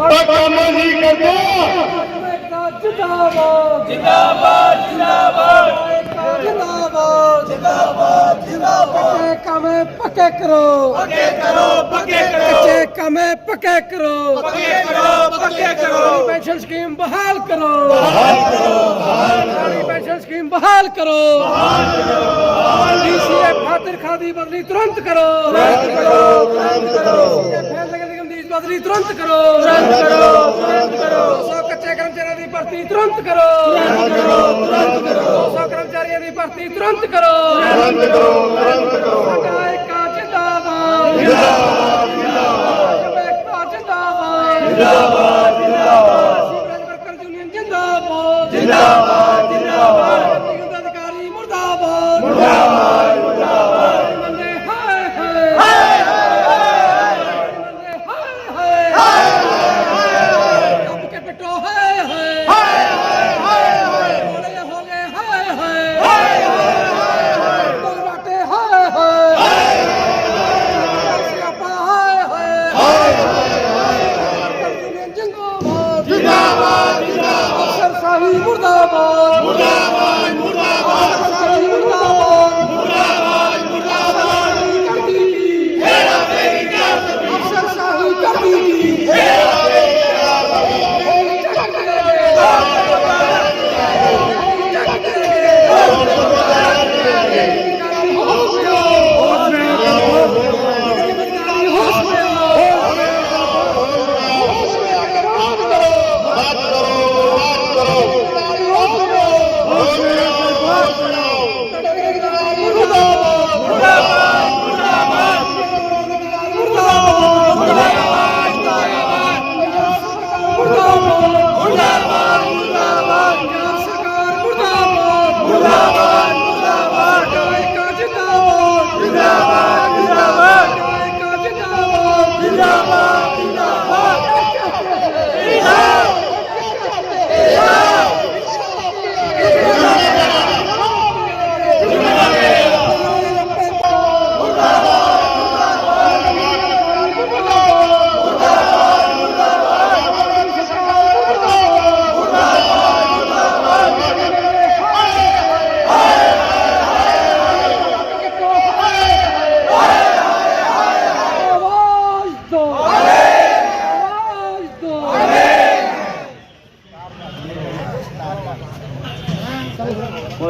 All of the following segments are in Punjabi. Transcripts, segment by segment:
ਪਰ ਕੰਮ ਨਹੀਂ ਕਰਦੇ। ਜਿੰਦਾਬਾਦ ਜਿੰਦਾਬਾਦ। ਜਿੰਦਾਬਾਦ ਜਿੰਦਾਬਾਦ ਜਿੰਦਾਬਾਦ ਜਿੰਦਾਬਾਦ। ਕੱਚੇ ਕਾਮੇ ਪੱਕੇ ਕਰੋ। ਪੱਕੇ ਕਰੋ ਪੱਕੇ ਕਰੋ। ਕੱਚੇ ਕਾਮੇ ਪੱਕੇ ਕਰੋ। ਪੱਕੇ ਕਰੋ ਪੱਕੇ ਕਰੋ। ਪੈਨਸ਼ਨ ਸਕੀਮ ਬਹਾਲ ਕਰੋ। ਬਹਾਲ ਕਰੋ ਬਹਾਲ ਕਰੋ। ਪੈਨਸ਼ਨ ਸਕੀਮ ਬਹਾਲ ਕਰੋ। ਬਹਾਲ ਕਰੋ ਬਹਾਲ ਡੀਸੀਏ ਖਾਤਰ ਖਾਦੀ ਬਦਲੀ ਤੁਰੰਤ ਕਰੋ। ਤੁਰੰਤ ਕਰੋ ਤੁਰੰਤ ਕਰੋ। ਫੈਸਲੇ ਦੀ ਬਦਲੀ ਤੁਰੰਤ ਕਰੋ। ਤੁਰੰਤ ਕਰੋ ਤੁਰੰਤ ਕਰੋ। 200 ਕਰਮਚਾਰੀਆਂ ਦੀ ਭਰਤੀ ਤੁਰੰਤ ਕਰੋ। ਤੁਰੰਤ ਕਰੋ ਤੁਰੰਤ ਕਰੋ 200 ਕਰਮਚਾਰੀਆਂ ਦੀ ਭਰਤੀ ਤੁਰੰਤ ਕਰੋ। ਤੁਰੰਤ ਕਰੋ ਤੁਰੰਤ ਕਰੋ ਸਾਡਾ ਏਕਾ ਜਿੰਦਾਬਾਦ। ਜਿੰਦਾਬਾਦ ਜਿੰਦਾਬਾਦ ਜਿੰਦਾਬਾਦ ਜਿੰਦਾਬਾਦ।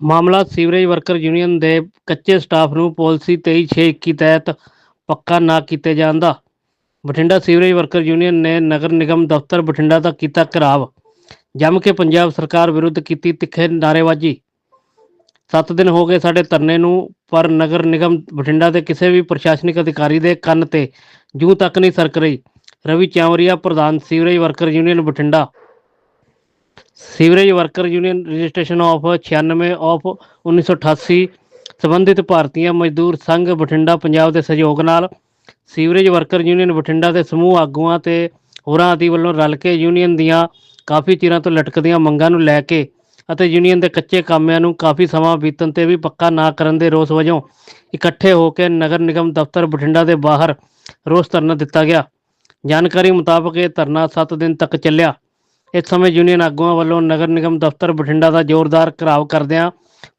ਮਾਮਲਾ ਸੀਵਰੇਜ ਵਰਕਰ ਯੂਨੀਅਨ ਦੇ ਕੱਚੇ ਸਟਾਫ ਨੂੰ ਪਾਲਿਸੀ 23621 ਤਹਿਤ ਪੱਕਾ ਨਾ ਕੀਤੇ ਜਾਣ ਦਾ। ਬਠਿੰਡਾ ਸੀਵਰੇਜ ਵਰਕਰ ਯੂਨੀਅਨ ਨੇ ਨਗਰ ਨਿਗਮ ਦਫ਼ਤਰ ਬਠਿੰਡਾ ਦਾ ਕੀਤਾ ਘਿਰਾਵ, ਜੰਮ ਕੇ ਪੰਜਾਬ ਸਰਕਾਰ ਵਿਰੁੱਧ ਕੀਤੀ ਤਿੱਖੇ ਨਾਅਰੇਬਾਜ਼ੀ। 7 ਦਿਨ ਹੋ ਗਏ ਸਾਡੇ ਧਰਨੇ ਨੂੰ, ਪਰ ਨਗਰ ਨਿਗਮ ਬਠਿੰਡਾ ਦੇ ਕਿਸੇ ਵੀ ਪ੍ਰਸ਼ਾਸਨਿਕ ਅਧਿਕਾਰੀ ਦੇ ਕੰਨ ਤੇ ਜੂ ਤੱਕ ਨਹੀਂ ਸਰਕ ਰਹੀ। ਰਵੀ ਚਾਵਰੀਆ, ਪ੍ਰਧਾਨ sewerage worker union Bathinda. Sewerage worker union registration of 96 of 1988 ਸੰਬੰਧਿਤ ਭਾਰਤੀय ਮਜ਼ਦੂਰ ਸੰਘ ਬਠਿੰਡਾ, ਪੰਜਾਬ ਦੇ ਸਹਿਯੋਗ ਨਾਲ ਸੀਵਰੇਜ ਵਰਕਰ ਯੂਨੀਅਨ ਬਠਿੰਡਾ ਦੇ ਸਮੂਹ ਆਗੂਆਂ ਤੇ ਹੋਰਾਂ ਆਦਿ ਵੱਲੋਂ ਰਲ ਕੇ ਯੂਨੀਅਨ ਦੀਆਂ ਕਾਫੀ ਚਿਰਾਂ ਤੋਂ ਲਟਕਦੀਆਂ ਮੰਗਾਂ ਨੂੰ ਲੈ ਕੇ ਅਤੇ ਯੂਨੀਅਨ ਦੇ ਕੱਚੇ ਕਾਮਿਆਂ ਨੂੰ ਕਾਫੀ ਸਮਾਂ ਬੀਤਣ ਤੇ ਵੀ ਪੱਕਾ ਨਾ ਕਰਨ ਦੇ ਰੋਸ ਵਜੋਂ ਇਕੱਠੇ ਹੋ ਕੇ ਨਗਰ ਨਿਗਮ ਦਫ਼ਤਰ ਬਠਿੰਡਾ ਦੇ ਬਾਹਰ ਰੋਸ ਧਰਨਾ ਦਿੱਤਾ ਗਿਆ। ਜਾਣਕਾਰੀ ਮੁਤਾਬਕ ਇਹ ਧਰਨਾ 7 ਦਿਨ ਤੱਕ ਚੱਲਿਆ। ਇਸ ਸਮੇਂ ਯੂਨੀਅਨ ਆਗੂਆਂ ਵੱਲੋਂ ਨਗਰ ਨਿਗਮ ਦਫ਼ਤਰ ਬਠਿੰਡਾ ਦਾ ਜ਼ੋਰਦਾਰ ਘਰਾਵ ਕਰਦਿਆਂ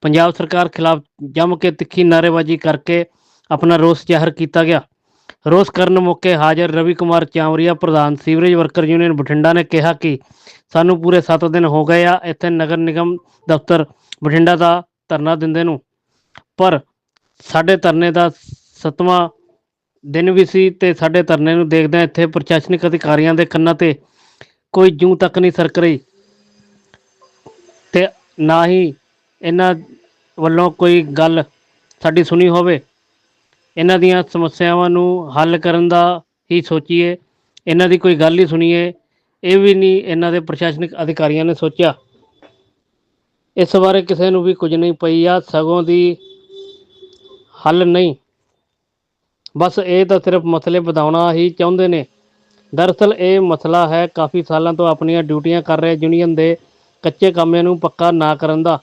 ਪੰਜਾਬ ਸਰਕਾਰ ਖਿਲਾਫ ਜੰਮ ਕੇ ਤਿੱਖੀ ਨਾਅਰੇਬਾਜ਼ੀ ਕਰਕੇ ਆਪਣਾ ਰੋਸ ਜ਼ਾਹਰ ਕੀਤਾ ਗਿਆ। ਰੋਸ ਕਰਨ ਮੌਕੇ ਹਾਜ਼ਰ ਰਵੀ ਕੁਮਾਰ ਚਾਵਰੀਆ, ਪ੍ਰਧਾਨ ਸੀਵਰੇਜ ਵਰਕਰ ਯੂਨੀਅਨ ਬਠਿੰਡਾ ਨੇ ਕਿਹਾ ਕਿ ਸਾਨੂੰ ਪੂਰੇ 7 ਦਿਨ ਹੋ ਗਏ ਆ ਇੱਥੇ ਨਗਰ ਨਿਗਮ ਦਫ਼ਤਰ ਬਠਿੰਡਾ ਦਾ ਧਰਨਾ ਦਿੰਦੇ ਨੂੰ। ਪਰ ਸਾਡੇ ਧਰਨੇ ਦਾ ਸਤਵਾਂ ਦਿਨ ਵੀ ਸੀ ਤੇ ਸਾਡੇ ਧਰਨੇ ਨੂੰ ਦੇਖਦਿਆਂ ਇੱਥੇ ਪ੍ਰਸ਼ਾਸਨਿਕ ਅਧਿਕਾਰੀਆਂ ਦੇ ਕੰਨਾਂ ਤੇ ਕੋਈ ਜੂੰ ਤੱਕ ਨਹੀਂ ਸਰਕ ਰਹੀ। ਤੇ ਨਾ ਹੀ ਇਹਨਾਂ ਵੱਲੋਂ ਕੋਈ ਗੱਲ ਸਾਡੀ ਸੁਣੀ ਹੋਵੇ। ਇਹਨਾਂ ਦੀਆਂ ਸਮੱਸਿਆਵਾਂ ਨੂੰ ਹੱਲ ਕਰਨ ਦਾ ਹੀ ਸੋਚੀਏ। ਇਹਨਾਂ ਦੀ ਕੋਈ ਗੱਲ ਹੀ ਸੁਣੀਏ। ਇਹ ਵੀ ਨਹੀਂ ਇਹਨਾਂ ਦੇ ਪ੍ਰਸ਼ਾਸਨਿਕ ਅਧਿਕਾਰੀਆਂ ਨੇ ਸੋਚਿਆ। ਇਸ ਬਾਰੇ ਕਿਸੇ ਨੂੰ ਵੀ ਕੁਝ ਨਹੀਂ ਪਈ ਆ। ਸਗੋਂ ਦੀ ਹੱਲ ਨਹੀਂ। ਬਸ ਇਹ ਤਾਂ ਸਿਰਫ ਮਸਲੇ ਵਧਾਉਣਾ ਹੀ ਚਾਹੁੰਦੇ ਨੇ। ਦਰਅਸਲ ਇਹ ਮਸਲਾ ਹੈ, ਕਾਫੀ ਸਾਲਾਂ ਤੋਂ ਆਪਣੀਆਂ ਡਿਊਟੀਆਂ ਕਰ ਰਹੇ ਯੂਨੀਅਨ ਦੇ ਕੱਚੇ ਕੰਮਿਆਂ ਨੂੰ ਪੱਕਾ ਨਾ ਕਰਨ ਦਾ।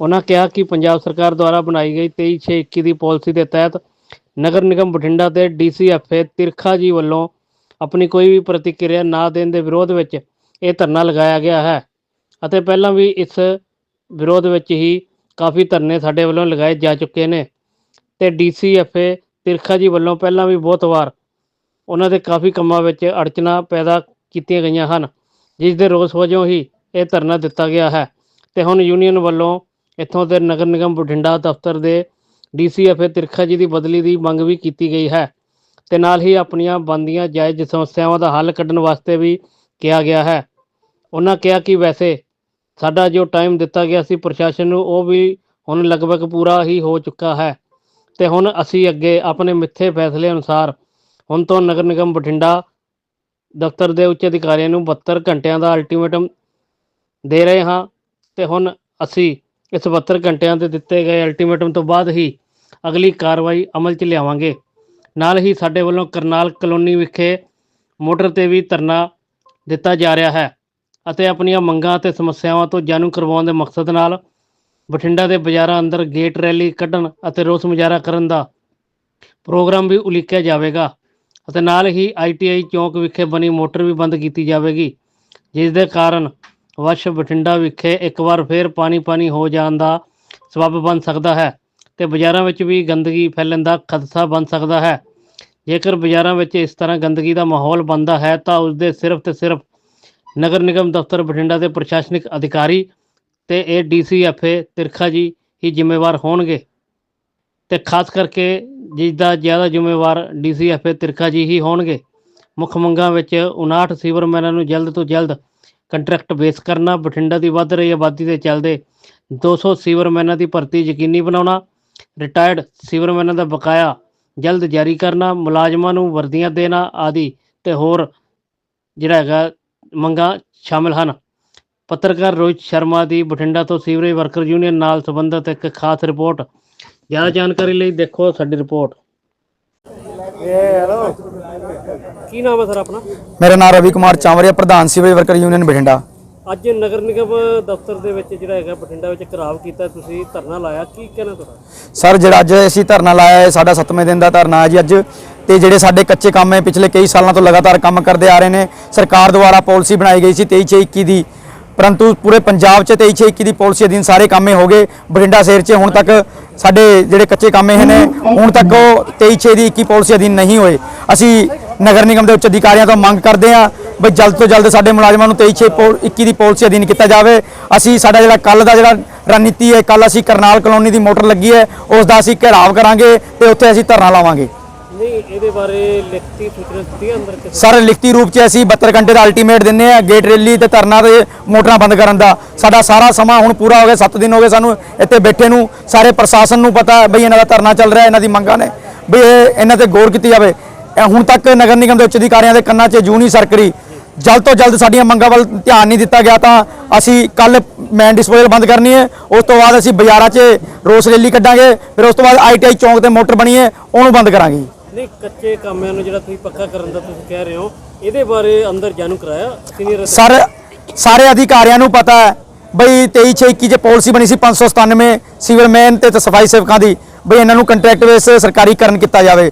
ਉਹਨਾਂ ਕਿਹਾ ਕਿ ਪੰਜਾਬ ਸਰਕਾਰ ਦੁਆਰਾ ਬਣਾਈ ਗਈ 23/6/21 ਦੀ ਪਾਲਿਸੀ ਦੇ ਤਹਿਤ ਨਗਰ ਨਿਗਮ ਬਠਿੰਡਾ ਤੇ ਡੀਸੀਐਫਏ ਤਿਰਖਾ ਜੀ ਵੱਲੋਂ ਆਪਣੀ ਕੋਈ ਵੀ ਪ੍ਰਤੀਕਿਰਿਆ ਨਾ ਦੇਣ ਦੇ ਵਿਰੋਧ ਵਿੱਚ ਇਹ ਧਰਨਾ ਲਗਾਇਆ ਗਿਆ ਹੈ ਅਤੇ ਪਹਿਲਾਂ ਵੀ ਇਸ ਵਿਰੋਧ ਵਿੱਚ ਹੀ ਕਾਫੀ ਧਰਨੇ ਸਾਡੇ ਵੱਲੋਂ ਲਗਾਏ ਜਾ ਚੁੱਕੇ ਨੇ ਤੇ ਡੀਸੀਐਫਏ ਤਿਰਖਾ ਜੀ ਵੱਲੋਂ ਪਹਿਲਾਂ ਵੀ ਬਹੁਤ ਵਾਰ ਉਹਨਾਂ ਦੇ ਕਾਫੀ ਕੰਮਾਂ ਵਿੱਚ ਅੜਚਨਾ ਪੈਦਾ ਕੀਤੀਆਂ ਗਈਆਂ ਹਨ, ਜਿਸ ਦੇ ਰੋਸ ਵਜੋਂ ਹੀ ਇਹ ਧਰਨਾ ਦਿੱਤਾ ਗਿਆ ਹੈ। ਤੇ ਹੁਣ ਯੂਨੀਅਨ ਵੱਲੋਂ ਇੱਥੋਂ ਦੇ ਨਗਰ ਨਿਗਮ ਬਠਿੰਡਾ ਦਫ਼ਤਰ ਦੇ ਡੀਸੀਐਫਏ ਤਿਰਖਾ ਜੀ ਦੀ ਬਦਲੀ ਦੀ ਮੰਗ ਵੀ ਕੀਤੀ ਗਈ ਹੈ ਤੇ ਨਾਲ ਹੀ ਆਪਣੀਆਂ ਬੰਦੀਆਂ ਜਾਇਜ਼ ਸਮੱਸਿਆਵਾਂ ਦਾ ਹੱਲ ਕੱਢਣ ਵਾਸਤੇ ਵੀ ਕਿਹਾ ਗਿਆ ਹੈ। ਉਹਨਾਂ ਕਿਹਾ ਕਿ ਵੈਸੇ ਸਾਡਾ ਜੋ ਟਾਈਮ ਦਿੱਤਾ ਗਿਆ ਸੀ ਪ੍ਰਸ਼ਾਸਨ ਨੂੰ, ਉਹ ਵੀ ਹੁਣ ਲਗਭਗ ਪੂਰਾ ਹੀ ਹੋ ਚੁੱਕਾ ਹੈ। ਤੇ ਹੁਣ ਅਸੀਂ ਅੱਗੇ ਆਪਣੇ ਮਿੱਥੇ ਫੈਸਲੇ ਅਨੁਸਾਰ ਹੁਣ ਤੋਂ ਨਗਰ ਨਿਗਮ ਬਠਿੰਡਾ ਦਫ਼ਤਰ ਦੇ ਉੱਚ ਅਧਿਕਾਰੀਆਂ ਨੂੰ 72 ਘੰਟਿਆਂ ਦਾ ਅਲਟੀਮੇਟਮ ਦੇ ਰਹੇ ਹਾਂ ਤੇ ਹੁਣ ਅਸੀਂ ਇਸ 72 ਘੰਟਿਆਂ ਦੇ ਦਿੱਤੇ ਗਏ ਅਲਟੀਮੇਟਮ ਤੋਂ ਬਾਅਦ ਹੀ ਅਗਲੀ ਕਾਰਵਾਈ ਅਮਲ 'ਚ ਲਿਆਵਾਂਗੇ। ਨਾਲ ਹੀ ਸਾਡੇ ਵੱਲੋਂ ਕਰਨਾਲ ਕਲੋਨੀ ਵਿਖੇ ਮੋਟਰ ਤੇ ਵੀ ਧਰਨਾ ਦਿੱਤਾ ਜਾ ਰਿਹਾ ਹੈ ਅਤੇ ਆਪਣੀਆਂ ਮੰਗਾਂ ਅਤੇ ਸਮੱਸਿਆਵਾਂ ਤੋਂ ਜਾਣੂ ਕਰਵਾਉਣ ਦੇ ਮਕਸਦ ਨਾਲ ਬਠਿੰਡਾ ਦੇ ਬਾਜ਼ਾਰਾਂ ਅੰਦਰ ਗੇਟ ਰੈਲੀ ਕੱਢਣ ਅਤੇ ਰੋਸ ਮੁਜ਼ਾਹਰਾ ਕਰਨ ਦਾ ਪ੍ਰੋਗਰਾਮ ਵੀ ਉਲੀਕਿਆ ਜਾਵੇਗਾ। ਅਤੇ ਨਾਲ ਹੀ ਆਈਟੀਆਈ ਚੌਂਕ ਵਿਖੇ ਬਣੀ ਮੋਟਰ ਵੀ ਬੰਦ ਕੀਤੀ ਜਾਵੇਗੀ, ਜਿਸ ਦੇ ਕਾਰਨ ਵਸ਼ ਬਠਿੰਡਾ ਵਿਖੇ ਇੱਕ ਵਾਰ ਫੇਰ ਪਾਣੀ ਪਾਣੀ ਹੋ ਜਾਣ ਦਾ ਸਬਬ ਬਣ ਸਕਦਾ ਹੈ ਤੇ ਬਾਜ਼ਾਰਾਂ ਵਿੱਚ ਵੀ ਗੰਦਗੀ ਫੈਲਣ ਦਾ ਖਦਸ਼ਾ ਬਣ ਸਕਦਾ ਹੈ। ਜੇਕਰ ਬਾਜ਼ਾਰਾਂ ਵਿੱਚ ਇਸ ਤਰ੍ਹਾਂ ਗੰਦਗੀ ਦਾ ਮਾਹੌਲ ਬਣਦਾ ਹੈ, ਤਾਂ ਉਸ ਦੇ ਸਿਰਫ ਤੇ ਸਿਰਫ ਨਗਰ ਨਿਗਮ ਦਫ਼ਤਰ ਬਠਿੰਡਾ ਦੇ ਪ੍ਰਸ਼ਾਸਨਿਕ ਅਧਿਕਾਰੀ ਤੇ ਇਹ ਡੀਸੀਐਫਏ ਤਿਰਖਾ ਜੀ ਹੀ ਜ਼ਿੰਮੇਵਾਰ ਹੋਣਗੇ। ਤੇ ਖਾਸ ਕਰਕੇ ਜਿਸ ਦਾ ਜ਼ਿਆਦਾ ਜ਼ਿੰਮੇਵਾਰ ਡੀਸੀਐਫਏ ਤਿਰਖਾ ਜੀ ਹੀ ਹੋਣਗੇ, ਮੁੱਖ ਮੰਗਾਂ ਵਿੱਚ 59 ਸੀਵਰਮੈਨਾਂ ਨੂੰ ਜਲਦ ਤੋਂ ਜਲਦ ਕੰਟਰੈਕਟ ਬੇਸ ਕਰਨਾ, ਬਠਿੰਡਾ ਦੀ ਵੱਧ ਰਹੀ ਆਬਾਦੀ ਦੇ ਚੱਲਦੇ 200 ਸੀਵਰਮੈਨਾਂ ਦੀ ਭਰਤੀ ਯਕੀਨੀ ਬਣਾਉਣਾ, ਰਿਟਾਇਰਡ ਸੀਵਰਮੈਨਾਂ ਦਾ ਬਕਾਇਆ ਜਲਦ ਜਾਰੀ ਕਰਨਾ, ਮੁਲਾਜ਼ਮਾਂ ਨੂੰ ਵਰਦੀਆਂ ਦੇਣਾ ਆਦਿ ਤੇ ਹੋਰ ਜਿਹੜਾ ਹੈਗਾ ਮੰਗਾਂ ਸ਼ਾਮਿਲ ਹਨ। ਪੱਤਰਕਾਰ ਰੋਹਿਤ ਸ਼ਰਮਾ ਦੀ ਬਠਿੰਡਾ ਤੋਂ ਸੀਵਰੇਜ ਵਰਕਰ ਯੂਨੀਅਨ ਨਾਲ ਸੰਬੰਧਿਤ ਇੱਕ ਖਾਸ ਰਿਪੋਰਟ ਜ਼ਿਆਦਾ ਜਾਣਕਾਰੀ ਲਈ ਦੇਖੋ ਸਾਡੀ ਰਿਪੋਰਟ। ਕੀ ਨਾਮ ਹੈ ਸਰ ਆਪਣਾ? ਮੇਰਾ ਨਾਮ ਰਵੀ ਕੁਮਾਰ ਚਾਵਰੀਆ ਪ੍ਰਧਾਨ ਸੀਵਰੇਜ ਵਰਕਰ ਯੂਨੀਅਨ ਬਠਿੰਡਾ। ਅੱਜ ਨਗਰ ਨਿਗਮ ਦਫ਼ਤਰ ਦੇ ਵਿੱਚ ਜਿਹੜਾ ਹੈਗਾ ਬਠਿੰਡਾ ਵਿੱਚ ਘਰਾਵ ਕੀਤਾ ਤੁਸੀਂ ਧਰਨਾ ਲਾਇਆ ਕੀ ਕਹਿਣਾ ਤੁਹਾਡਾ? ਸਰ ਜਿਹੜਾ ਅੱਜ ਅਸੀਂ ਧਰਨਾ ਲਾਇਆ ਹੈ ਸਾਡਾ 7ਵੇਂ ਦਿਨ ਦਾ ਧਰਨਾ ਹੈ ਜੀ ਅੱਜ। ਤੇ ਜਿਹੜੇ ਸਾਡੇ ਕੱਚੇ ਕੰਮ ਹੈ ਪਿਛਲੇ ਕਈ ਸਾਲਾਂ ਤੋਂ ਲਗਾਤਾਰ ਕੰਮ ਕਰਦੇ ਆ ਰਹੇ ਨੇ ਸਰਕਾਰ ਦੁਆਰਾ ਪਾਲਿਸੀ ਬਣਾਈ ਗਈ ਸੀ 23 21 ਦੀ। ਪਰੰਤੂ ਪੂਰੇ ਪੰਜਾਬ 'ਚ 23 21 ਦੀ ਪਾਲਿਸੀ ਅਧੀਨ ਸਾਰੇ ਕੰਮੇ ਹੋ ਗਏ। ਬਠਿੰਡਾ ਸ਼ਹਿਰ 'ਚ ਹੁਣ ਤੱਕ ਸਾਡੇ ਜਿਹੜੇ ਕੱਚੇ ਕੰਮੇ ਨੇ ਹੁਣ ਤੱਕ ਉਹ 23 ਦੀ 21 ਪਾਲਿਸੀ ਅਧੀਨ ਨਹੀਂ ਹੋਏ। ਅਸੀਂ ਨਗਰ ਨਿਗਮ ਦੇ ਉੱਚ ਅਧਿਕਾਰੀਆਂ ਤੋਂ ਮੰਗ ਕਰਦੇ ਹਾਂ ਬਈ ਜਲਦ ਤੋਂ ਜਲਦ ਸਾਡੇ ਮੁਲਾਜ਼ਮਾਂ ਨੂੰ 23 21 ਦੀ ਪਾਲਿਸੀ ਅਧੀਨ ਕੀਤਾ ਜਾਵੇ। ਅਸੀਂ ਸਾਡਾ ਜਿਹੜਾ ਕੱਲ ਦਾ ਜਿਹੜਾ ਰਣਨੀਤੀ ਹੈ ਕੱਲ ਅਸੀਂ ਕਰਨਾਲ ਕਲੋਨੀ ਦੀ ਮੋਟਰ ਲੱਗੀ ਹੈ ਉਸ ਦਾ ਅਸੀਂ ਘੇਰਾਵ ਕਰਾਂਗੇ ਤੇ ਉੱਥੇ ਅਸੀਂ ਧਰਨਾ ਲਾਵਾਂਗੇ। ਨਹੀਂ, ਇਹਦੇ ਬਾਰੇ ਲਿਖਤੀ ਸੂਚਨਾ ਦਿੱਤੀ ਅੰਦਰ ਸਰ, ਲਿਖਤੀ ਰੂਪ 'ਚ ਅਸੀਂ 72 ਘੰਟੇ ਦਾ ਅਲਟੀਮੇਟ ਦਿੰਨੇ ਆ ਗੇਟ ਰੈਲੀ ਤੇ ਧਰਨਾ ਤੇ ਮੋਟਰਾਂ ਬੰਦ ਕਰਨ ਦਾ। ਸਾਡਾ ਸਾਰਾ ਸਮਾਂ ਹੁਣ ਪੂਰਾ ਹੋ ਗਿਆ 7 ਦਿਨ ਹੋ ਗਏ ਸਾਨੂੰ ਇੱਥੇ ਬੈਠੇ ਨੂੰ। ਸਾਰੇ ਪ੍ਰਸ਼ਾਸਨ ਨੂੰ ਪਤਾ ਬਈ ਇਹਨਾਂ ਦਾ ਧਰਨਾ ਚੱਲ ਰਿਹਾ, ਇਹਨਾਂ ਦੀ ਮੰਗਾਂ ਨੇ। ਬਈ ਇਹ ਇਹਨਾਂ ਤੇ ਗੌਰ ਕੀਤੀ ਜਾਵੇ। ਹੁਣ ਤੱਕ ਨਗਰ ਨਿਗਮ ਦੇ ਉੱਚ ਅਧਿਕਾਰੀਆਂ ਦੇ ਕੰਨਾਂ 'ਚ ਜੂ ਸਰਕਰੀ ਜਲਦ ਤੋਂ ਜਲਦ ਸਾਡੀਆਂ ਮੰਗਾਂ ਵੱਲ ਧਿਆਨ ਨਹੀਂ ਦਿੱਤਾ ਗਿਆ ਤਾਂ ਅਸੀਂ ਕੱਲ ਮੈਨ ਡਿਸਪੋਜ਼ਲ ਬੰਦ ਕਰਨੀ ਹੈ। ਉਸ ਤੋਂ ਬਾਅਦ ਅਸੀਂ ਬਾਜ਼ਾਰਾਂ 'ਚ ਰੋਸ ਰੈਲੀ ਕੱਢਾਂਗੇ, ਫਿਰ ਉਸ ਤੋਂ ਬਾਅਦ ਆਈਟੀਆਈ ਚੌਂਕ ਤੇ ਮੋਟਰ ਬਣੀ ਹੈ ਉਹਨੂੰ ਬੰਦ ਕਰਾਂਗੇ ਨਹੀਂ ਕੱਚੇ ਕਾਮਿਆਂ ਨੂੰ ਜਿਹੜਾ ਤੁਸੀਂ ਪੱਕਾ ਕਰਨ ਦਾ ਤੁਸੀਂ ਕਹਿ ਰਹੇ ਹੋ, ਇਹਦੇ ਬਾਰੇ ਅੰਦਰ ਜਾਣੂ ਕਰਾਇਆ ਸੀਨੀਅਰ ਸਰ, ਸਾਰੇ ਅਧਿਕਾਰੀਆਂ ਨੂੰ ਪਤਾ ਹੈ ਬਈ 23 6 21 ਚ ਪਾਲਿਸੀ ਬਣੀ ਸੀ 597 ਸੀਵਰਮੈਨ ਤੇ ਤੇ ਸਫ਼ਾਈ ਸੇਵਕਾਂ ਦੀ, ਬਈ ਇਹਨਾਂ ਨੂੰ ਕੰਟਰੈਕਟ ਬੇਸ ਸਰਕਾਰੀਕਰਨ ਕੀਤਾ ਜਾਵੇ।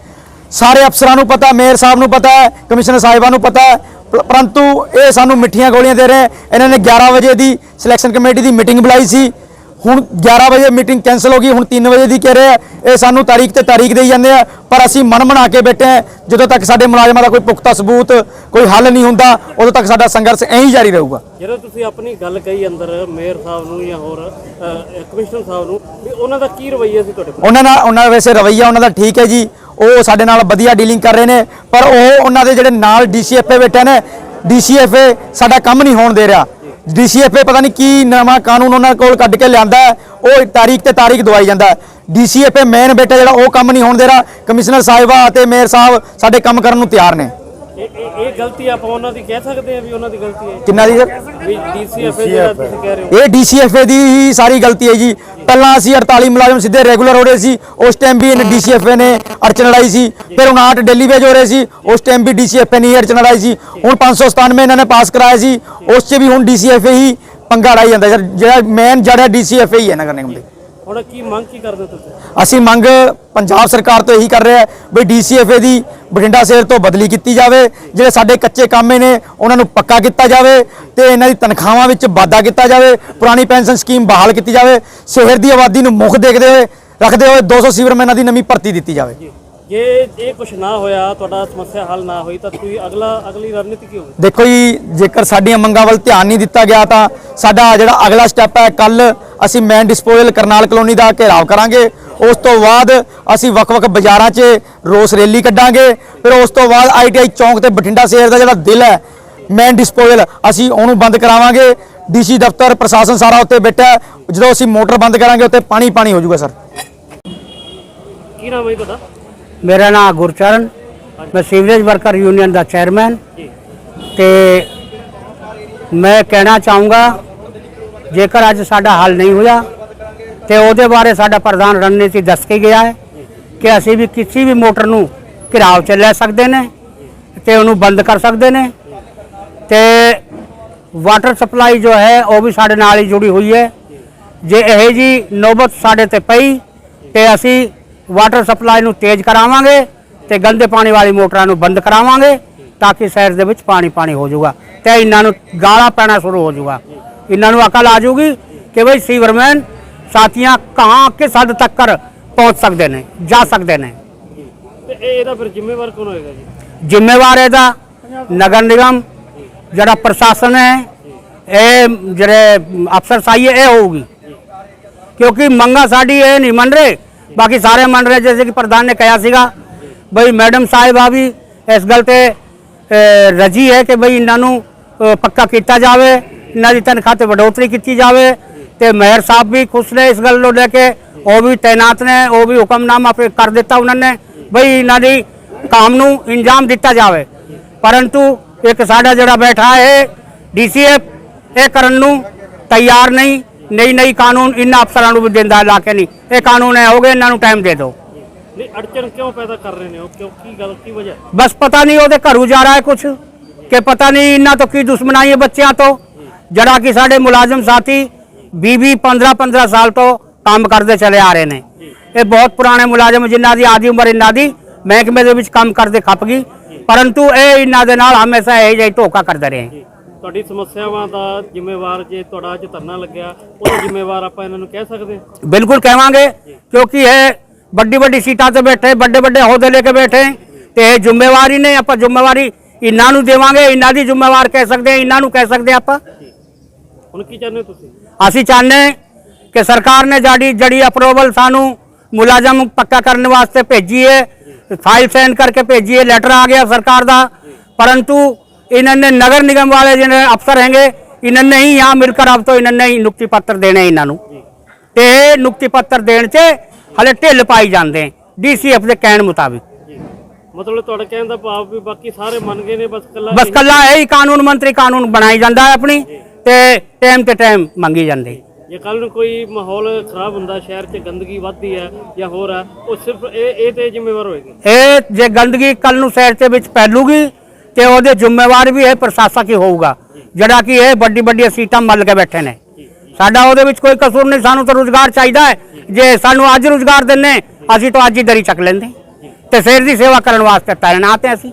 ਸਾਰੇ ਅਫਸਰਾਂ ਨੂੰ ਪਤਾ, ਮੇਅਰ ਸਾਹਿਬ ਨੂੰ ਪਤਾ ਹੈ, ਕਮਿਸ਼ਨਰ ਸਾਹਿਬਾਂ ਨੂੰ ਪਤਾ ਹੈ ਪਰੰਤੂ ਇਹ ਸਾਨੂੰ ਮਿੱਠੀਆਂ ਗੋਲੀਆਂ ਦੇ ਰਹੇ। ਇਹਨਾਂ ਨੇ 11 ਵਜੇ ਦੀ ਸਿਲੈਕਸ਼ਨ ਕਮੇਟੀ ਦੀ ਮੀਟਿੰਗ ਬੁਲਾਈ ਸੀ। ਹੁਣ 11 ਵਜੇ ਮੀਟਿੰਗ ਕੈਨਸਲ ਹੋ ਗਈ ਹੁਣ 3 ਵਜੇ ਦੀ ਕਹਿ ਰਹੇ ਆ ਇਹ ਸਾਨੂੰ ਤਾਰੀਖ ਤੇ ਤਾਰੀਖ ਦੇਈ ਜਾਂਦੇ ਆ ਪਰ ਅਸੀਂ ਮਨ ਬਣਾ ਕੇ ਬੈਠੇ ਆ ਜਦੋਂ ਤੱਕ ਸਾਡੇ ਮੁਲਾਜ਼ਮਾਂ ਦਾ ਕੋਈ ਪੁਖਤਾ ਸਬੂਤ ਕੋਈ ਹੱਲ ਨਹੀਂ ਹੁੰਦਾ ਉਦੋਂ ਤੱਕ ਸਾਡਾ ਸੰਘਰਸ਼ ਐਂ ਹੀ ਜਾਰੀ ਰਹੂਗਾ। ਜਦੋਂ ਤੁਸੀਂ ਆਪਣੀ ਗੱਲ ਕਹੀ ਅੰਦਰ ਮੇਅਰ ਸਾਹਿਬ ਨੂੰ ਜਾਂ ਹੋਰ ਕਮਿਸ਼ਨਰ ਸਾਹਿਬ ਨੂੰ ਵੀ ਉਹਨਾਂ ਦਾ ਕੀ ਰਵੱਈਆ ਸੀ ਤੁਹਾਡੇ ਕੋਲ? ਉਹਨਾਂ ਨਾਲ ਉਹਨਾਂ ਦਾ ਵੈਸੇ ਰਵਈਆ ਉਹਨਾਂ ਦਾ ਠੀਕ ਹੈ ਜੀ ਉਹ ਸਾਡੇ ਨਾਲ ਵਧੀਆ ਡੀਲਿੰਗ ਕਰ ਰਹੇ ਨੇ ਪਰ ਉਹ ਉਹਨਾਂ ਦੇ ਜਿਹੜੇ ਨਾਲ ਡੀਸੀਐਫਏ ਬੈਠੇ ਨੇ ਡੀਸੀਐਫਏ ਸਾਡਾ ਕੰਮ ਨਹੀਂ ਹੋਣ ਦੇ ਰਿਹਾ। ਡੀਸੀਐਫਏ ਪਤਾ ਨਹੀਂ ਕੀ ਨਵਾਂ ਕਾਨੂੰਨ ਉਹਨਾਂ ਕੋਲ ਕੱਢ ਕੇ ਲਿਆਂਦਾ ਉਹ ਤਾਰੀਖ ਤੇ ਤਾਰੀਖ ਦਵਾਈ ਜਾਂਦਾ ਡੀਸੀਐਫਏ ਮੇਨ ਬੈਠਾ ਜਿਹੜਾ ਉਹ ਕੰਮ ਨਹੀਂ ਹੋਣ ਦੇ ਰਿਹਾ। ਕਮਿਸ਼ਨਰ ਸਾਹਿਬਾ ਅਤੇ ਮੇਅਰ ਸਾਹਿਬ ਸਾਡੇ ਕੰਮ ਕਰਨ ਨੂੰ ਤਿਆਰ ਨੇ। ਇਹ ਇਹ- ਗਲਤੀ ਆਪਾਂ ਉਹਨਾਂ ਦੀ ਕਹਿ ਸਕਦੇ ਆ ਵੀ ਉਹਨਾਂ ਦੀ ਗਲਤੀ ਹੈ। ਕਿੰਨਾ ਦੀ ਸਰ? ਵੀ ਡੀਸੀਐਫ ਜਿਹੜਾ ਤੁਸੀਂ ਕਹਿ ਰਹੇ ਹੋ। ਇਹ ਡੀਸੀਐਫਏ ਦੀ ਹੀ ਸਾਰੀ ਗਲਤੀ ਹੈ ਜੀ। ਪਹਿਲਾਂ ਅਸੀਂ 48 ਮੁਲਾਜ਼ਮ ਸਿੱਧੇ ਰੈਗੂਲਰ ਹੋ ਰਹੇ ਸੀ, ਉਸ ਟਾਈਮ ਵੀ ਇਹਨੇ ਡੀਸੀਐਫਏ ਨੇ ਅੜਚਨ ਲੜਾਈ ਸੀ। ਫਿਰ ਹੁਣ 8 ਡੇਲੀ ਵੇਜ ਹੋ ਰਹੇ ਸੀ, ਉਸ ਟਾਈਮ ਵੀ ਡੀਸੀਐਫਏ ਨੇ ਹੀ ਅੜਚਨ ਲੜਾਈ ਸੀ। ਹੁਣ 597 ਇਹਨਾਂ ਨੇ ਪਾਸ ਕਰਾਇਆ ਸੀ, ਉਸ 'ਚ ਵੀ ਹੁਣ ਡੀਸੀਐਫਏ ਹੀ ਪੰਗਾ ਲੜਾਈ ਜਾਂਦਾ। ਸਰ ਜਿਹੜਾ ਮੇਨ ਜੜ ਹੈ ਡੀਸੀਐਫਏ ਹੀ ਹੈ ਨਗਰ ਨਿਗਮ ਦੇ। ਹੁਣ ਕੀ ਮੰਗ ਕੀ ਕਰਦੇ ਤੁਸੀਂ? ਅਸੀਂ ਮੰਗ ਪੰਜਾਬ ਸਰਕਾਰ ਤੋਂ ਇਹੀ ਕਰ ਰਹੇ ਹਾਂ ਵੀ ਡੀਸੀਐਫਏ ਦੀ ਬਠਿੰਡਾ ਸ਼ਹਿਰ ਤੋਂ ਬਦਲੀ ਕੀਤੀ ਜਾਵੇ। ਜਿਹੜੇ ਸਾਡੇ ਕੱਚੇ ਕਾਮੇ ਨੇ ਉਹਨਾਂ ਨੂੰ ਪੱਕਾ ਕੀਤਾ ਜਾਵੇ ਤੇ ਇਹਨਾਂ ਦੀ ਤਨਖਾਹਾਂ ਵਿੱਚ ਵਾਧਾ ਕੀਤਾ ਜਾਵੇ। ਪੁਰਾਣੀ ਪੈਨਸ਼ਨ ਸਕੀਮ ਬਹਾਲ ਕੀਤੀ ਜਾਵੇ। ਸ਼ਹਿਰ ਦੀ ਆਬਾਦੀ ਨੂੰ ਮੁੱਖ ਦੇਖਦੇ ਹੋਏ ਰੱਖਦੇ ਹੋਏ 200 ਸੀਵਰਮੈਨਾਂ ਦੀ ਨਵੀਂ ਭਰਤੀ ਦਿੱਤੀ ਜਾਵੇ। ਜੇ। ਇਹ ਕੁਝ ਨਾ ਹੋਇਆ ਤੁਹਾਡਾ ਸਮੱਸਿਆ ਹੱਲ ਨਾ ਹੋਈ ਤਾਂ ਤੁਸੀਂ ਅਗਲਾ ਅਗਲੀ ਰਣਨੀਤੀ ਕੀ ਹੋਵੇ ਦੇਖੋ ਜੀ ਜੇਕਰ ਸਾਡੀਆਂ ਮੰਗਾਂ ਵੱਲ ਧਿਆਨ ਨਹੀਂ ਦਿੱਤਾ ਗਿਆ ਤਾਂ ਸਾਡਾ ਜਿਹੜਾ ਅਗਲਾ ਸਟੈਪ ਹੈ ਕੱਲ ਅਸੀਂ ਮੈਨ ਡਿਸਪੋਜ਼ਲ ਕਰਨਾਲ ਕਲੋਨੀ ਦਾ ਘੇਰਾਵ ਕਰਾਂਗੇ। ਉਸ ਤੋਂ ਬਾਅਦ ਅਸੀਂ ਵੱਖ-ਵੱਖ ਬਾਜ਼ਾਰਾਂ 'ਚ ਰੋਸ ਰੈਲੀ ਕੱਢਾਂਗੇ। ਫਿਰ ਉਸ ਤੋਂ ਬਾਅਦ ਆਈਟੀਆਈ ਚੌਂਕ ਤੇ ਬਠਿੰਡਾ ਸ਼ਹਿਰ ਦਾ ਜਿਹੜਾ ਦਿਲ ਹੈ ਮੈਨ ਡਿਸਪੋਜ਼ਲ ਅਸੀਂ ਉਹਨੂੰ ਬੰਦ ਕਰਾਵਾਂਗੇ। ਡੀਸੀ ਦਫ਼ਤਰ ਪ੍ਰਸ਼ਾਸਨ ਸਾਰਾ ਉੱਤੇ ਬੈਠਾ ਹੈ। ਜਦੋਂ ਅਸੀਂ ਮੋਟਰ ਬੰਦ ਕਰਾਂਗੇ ਉੱਤੇ ਪਾਣੀ ਪਾਣੀ ਹੋ ਜਾਊਗਾ ਸਰ। ਕੀ ਨਾਮ ਹੈ ਤੁਹਾਡਾ? ਮੇਰਾ ਨਾਮ ਗੁਰਚਰਨ। ਮੈਂ ਸੀਵਰੇਜ ਵਰਕਰ ਯੂਨੀਅਨ ਦਾ ਚੇਅਰਮੈਨ। ਜੀ। ਤੇ ਮੈਂ ਕਹਿਣਾ ਚਾਹੂੰਗਾ ਜੇਕਰ ਅੱਜ ਸਾਡਾ ਹੱਲ ਨਹੀਂ ਹੋਇਆ ਤੇ ਉਹਦੇ ਬਾਰੇ ਸਾਡਾ ਪ੍ਰਧਾਨ ਰਣਨੀਤੀ ਦੱਸ ਕੇ ਗਿਆ ਹੈ ਕਿ ਅਸੀਂ ਵੀ ਕਿਸੇ ਵੀ ਮੋਟਰ ਨੂੰ ਘਿਰਾਵ 'ਚ ਲੈ ਸਕਦੇ ਨੇ ਤੇ ਉਹਨੂੰ ਬੰਦ ਕਰ ਸਕਦੇ ਨੇ ਤੇ ਵਾਟਰ ਸਪਲਾਈ ਜੋ ਹੈ ਉਹ ਵੀ ਸਾਡੇ ਨਾਲ ਹੀ ਜੁੜੀ ਹੋਈ ਹੈ। ਜੇ ਇਹ ਜੀ ਨੌਬਤ ਸਾਡੇ ਤੇ ਪਈ ਤੇ ਅਸੀਂ ਵਾਟਰ ਸਪਲਾਈ ਨੂੰ ਤੇਜ਼ ਕਰਾਵਾਂਗੇ ਤੇ ਗੰਦੇ ਪਾਣੀ ਵਾਲੀ ਮੋਟਰਾਂ ਨੂੰ ਬੰਦ ਕਰਾਵਾਂਗੇ ਤਾਂ ਕਿ ਸ਼ਹਿਰ ਦੇ ਵਿੱਚ ਪਾਣੀ ਪਾਣੀ ਹੋ ਜਾਊਗਾ ਤੇ ਇਹਨਾਂ ਨੂੰ ਗਾਲਾ ਪੈਣਾ ਸ਼ੁਰੂ ਹੋ ਜਾਊਗਾ। ਇਹਨਾਂ ਨੂੰ ਅਕਲ ਆ ਜਾਊਗੀ ਕਿ ਬਈ ਸੀਵਰਮੈਨ ਸਾਥੀਆਂ ਕਹਾਂ ਕਿਸ ਹੱਦ ਤੱਕ ਕਰ ਪਹੁੰਚ ਸਕਦੇ ਨੇ ਜਾ ਸਕਦੇ ਨੇ। ਤੇ ਇਹ ਇਹਦਾ ਫਿਰ ਜ਼ਿੰਮੇਵਾਰ ਕੌਣ ਹੋਏਗਾ ਜੀ? ਜ਼ਿੰਮੇਵਾਰ ਇਹਦਾ ਨਗਰ ਨਿਗਮ ਜਿਹੜਾ ਪ੍ਰਸ਼ਾਸਨ ਹੈ ਇਹ ਜਿਹੜੇ ਅਫਸਰ ਸਾਈ ਇਹ ਹੋਊਗੀ। ਕਿਉਂਕਿ ਮੰਗਾ ਸਾਡੀ ਇਹ ਨਹੀਂ ਮੰਨ ਰਹੇ ਬਾਕੀ ਸਾਰੇ ਮੰਨ ਰਹੇ ਜੈਸੇ ਕਿ ਪ੍ਰਧਾਨ ਨੇ ਕਿਹਾ ਸੀਗਾ ਬਈ ਮੈਡਮ ਸਾਹਿਬਾ ਵੀ ਇਸ ਗੱਲ ਤੇ ਰਜੀ ਹੈ ਕਿ ਬਈ ਇਹਨਾਂ ਨੂੰ ਪੱਕਾ ਕੀਤਾ ਜਾਵੇ। ਇਹਨਾਂ ਦੀ ਤਨਖਾਹ ਤੇ ਵਡੋਤਰੀ ਕੀਤੀ ਜਾਵੇ ਤੇ ਮੇਅਰ ਸਾਹਿਬ ਵੀ ਖੁਸ਼ ਨੇ ਇਸ ਗੱਲ ਨੂੰ ਲੈ ਕੇ ਉਹ ਵੀ ਤਾਇਨਾਤ ਨੇ ਉਹ ਵੀ ਹੁਕਮਨਾਮਾ ਪੇ ਕਰ ਦਿੱਤਾ ਉਹਨਾਂ ਨੇ ਬਈ ਇਹਨਾਂ ਦੀ ਕੰਮ ਨੂੰ ਇੰਜਾਮ ਦਿੱਤਾ ਜਾਵੇ। ਪਰੰਤੂ ਇੱਕ ਸਾਡਾ ਜਿਹੜਾ ਬੈਠਾ ਹੈ ਡੀਸੀਐਫ ਇਹ ਕਰਨ ਨੂੰ ਤਿਆਰ ਨਹੀਂ ਨਈ ਨਈ ਕਾਨੂੰਨ ਇਹਨਾਂ ਅਫਸਰਾਂ ਨੂੰ ਵੀ ਦਿੰਦਾ ਲਾ ਕੇ ਨਹੀਂ। ਇਹ ਕਾਨੂੰਨ ਹੈ ਹੋ ਗਏ ਇਹਨਾਂ ਨੂੰ ਟਾਈਮ ਦੇ ਦਿਓ। ਨਹੀਂ ਅੜਚਨ ਕਿਉਂ ਪੈਦਾ ਕਰ ਰਹੇ ਨੇ ਉਹ? ਕਿਉਂ ਕੀ ਗੱਲ ਕੀ ਵਜ੍ਹਾ? ਬਸ ਪਤਾ ਨਹੀਂ ਉਹਦੇ ਘਰੋਂ ਜਾ ਰਿਹਾ ਹੈ ਕੁਛ ਕਿ ਪਤਾ ਨਹੀਂ ਇਹਨਾਂ ਤੋਂ ਕੀ ਦੁਸ਼ਮਣਾਈ ਹੈ ਬੱਚਿਆਂ ਤੋਂ। ਜਿਹੜਾ ਕਿ ਸਾਡੇ ਮੁਲਾਜ਼ਮ ਸਾਥੀ 20 15 15 ਸਾਲ ਤੋਂ ਕੰਮ ਕਰਦੇ ਚਲੇ ਆ ਰਹੇ ਨੇ। ਇਹ ਬਹੁਤ ਪੁਰਾਣੇ ਮੁਲਾਜ਼ਮ ਜਿਨ੍ਹਾਂ ਦੀ ਆਦੀ ਉਮਰ ਇਹਨਾਂ ਦੀ ਮਹਿਕਮੇ ਦੇ ਵਿੱਚ ਕੰਮ ਕਰਦੇ ਖੱਪ ਗਈ। ਪਰੰਤੂ ਇਹ ਇਹਨਾਂ ਦੇ ਨਾਲ ਹਮੇਸ਼ਾ ਇਹ ਜਿਹੀ ਧੋਖਾ ਕਰਦੇ ਰਹੇ। ਤੁਹਾਡੀ ਸਮੱਸਿਆਵਾਂ ਦਾ ਜ਼ਿੰਮੇਵਾਰ ਜੇ ਤੁਹਾਡਾ ਅੱਜ ਧਰਨਾ ਲੱਗਿਆ ਉਹਦਾ ਜ਼ਿੰਮੇਵਾਰ ਆਪਾਂ ਇਹਨਾਂ ਨੂੰ ਕਹਿ ਸਕਦੇ ਬਿਲਕੁਲ ਕਹਾਂਗੇ ਕਿਉਂਕਿ ਇਹ ਵੱਡੀ ਵੱਡੀ ਸੀਟਾਂ ਤੇ ਬੈਠੇ ਵੱਡੇ ਵੱਡੇ ਅਹੁਦੇ ਲੈ ਕੇ ਬੈਠੇ ਤੇ ਇਹ ਜ਼ਿੰਮੇਵਾਰੀ ਨੇ ਆਪਾਂ ਜ਼ਿੰਮੇਵਾਰੀ ਇਹਨਾਂ ਨੂੰ ਦੇਵਾਂਗੇ ਇਹਨਾਂ ਦੀ ਜ਼ਿੰਮੇਵਾਰ ਕਹਿ ਸਕਦੇ ਹਾਂ ਇਹਨਾਂ ਨੂੰ ਕਹਿ ਸਕਦੇ ਆਪਾਂ। ਹੁਣ ਕੀ ਚਾਹੁੰਦੇ ਹੋ ਤੁਸੀਂ? ਅਸੀਂ ਚਾਹੁੰਦੇ ਕਿ ਸਰਕਾਰ ਨੇ ਜਿਹੜੀ ਜੜੀ ਅਪਰੂਵਲ ਸਾਨੂੰ ਮੁਲਾਜ਼ਮ ਪੱਕਾ ਕਰਨ ਵਾਸਤੇ ਭੇਜੀ ਫਾਈਲ ਸਾਈਨ ਕਰਕੇ ਭੇਜੀ ਲੈਟਰ ਆ ਗਿਆ ਸਰਕਾਰ ਦਾ। ਪਰੰਤु ਇਹਨਾਂ ਨੇ ਨਗਰ ਨਿਗਮ ਵਾਲੇ ਜਿਹੜੇ ਅਫਸਰ ਹੈਗੇ ਇਹਨਾਂ ਨੇ ਹੀ ਯਹਾਂ ਮਿਲਕਰ ਆਪ ਤੋਂ ਇਹਨਾਂ ਨੇ ਹੀ ਨੁਕਤੀ ਪੱਤਰ ਦੇਣੇ ਇਹਨਾਂ ਨੂੰ। ਤੇ ਨੁਕਤੀ ਪੱਤਰ ਦੇਣ 'ਚ ਹਲੇ ਢਿੱਲ ਪਾਈ ਜਾਂਦੇ ਡੀਸੀਐਫ ਦੇ ਕਹਿਣ ਮੁਤਾਬਿਕ। ਮਤਲਬ ਤੁਹਾਡਾ ਕਹਿਣ ਦਾ ਭਾਵ ਵੀ ਬਾਕੀ ਸਾਰੇ ਮੰਨ ਗਏ ਨੇ ਬਸ ਕੱਲਾ ਬਸ ਕੱਲਾ ਇਹ ਹੀ ਕਾਨੂੰਨ ਮੰਤਰੀ ਕਾਨੂੰਨ ਬਣਾਈ ਜਾਂਦਾ ਹੈ ਆਪਣੀ। ਤੇ ਟਾਈਮ ਤੇ ਟਾਈਮ ਮੰਗੀ ਜਾਂਦੀ। ਜੇ ਕੱਲ ਨੂੰ ਕੋਈ ਮਾਹੌਲ ਖਰਾਬ ਹੁੰਦਾ ਸ਼ਹਿਰ 'ਚ ਗੰਦਗੀ ਵੱਧਦੀ ਹੈ ਜਾਂ ਹੋਰ ਹੈ ਉਹ ਸਿਰਫ ਇਹ ਇਹ ਤੇ ਜ਼ਿੰਮੇਵਾਰ ਹੋਏਗੀ। ਇਹ ਜੇ ਗੰਦਗੀ ਕੱਲ ਨੂੰ ਸ਼ਹਿਰ ਦੇ ਵਿੱਚ ਫੈਲੂਗੀ ਤੇ ਉਹਦੇ ਜ਼ਿੰਮੇਵਾਰ ਵੀ ਇਹ ਪ੍ਰਸ਼ਾਸਕ ਹੀ ਹੋਊਗਾ ਜਿਹੜਾ ਕਿ ਇਹ ਵੱਡੀ ਵੱਡੀ ਸੀਟਾਂ ਮੱਲ ਕੇ ਬੈਠੇ ਨੇ। ਸਾਡਾ ਉਹਦੇ ਵਿੱਚ ਕੋਈ ਕਸੂਰ ਨਹੀਂ ਸਾਨੂੰ ਤਾਂ ਰੋਜ਼ਗਾਰ ਚਾਹੀਦਾ ਹੈ। ਜੇ ਸਾਨੂੰ ਅੱਜ ਰੋਜ਼ਗਾਰ ਦਿੰਨੇ ਅਸੀਂ ਤਾਂ ਅੱਜ ਹੀ ਦਰੀ ਚੱਕ ਲੈਂਦੇ। ਤੇ ਸ਼ਹਿਰ ਦੀ ਸੇਵਾ ਕਰਨ ਵਾਸਤੇ ਤਾਇਨਾਤ ਹਾਂ ਅਸੀਂ।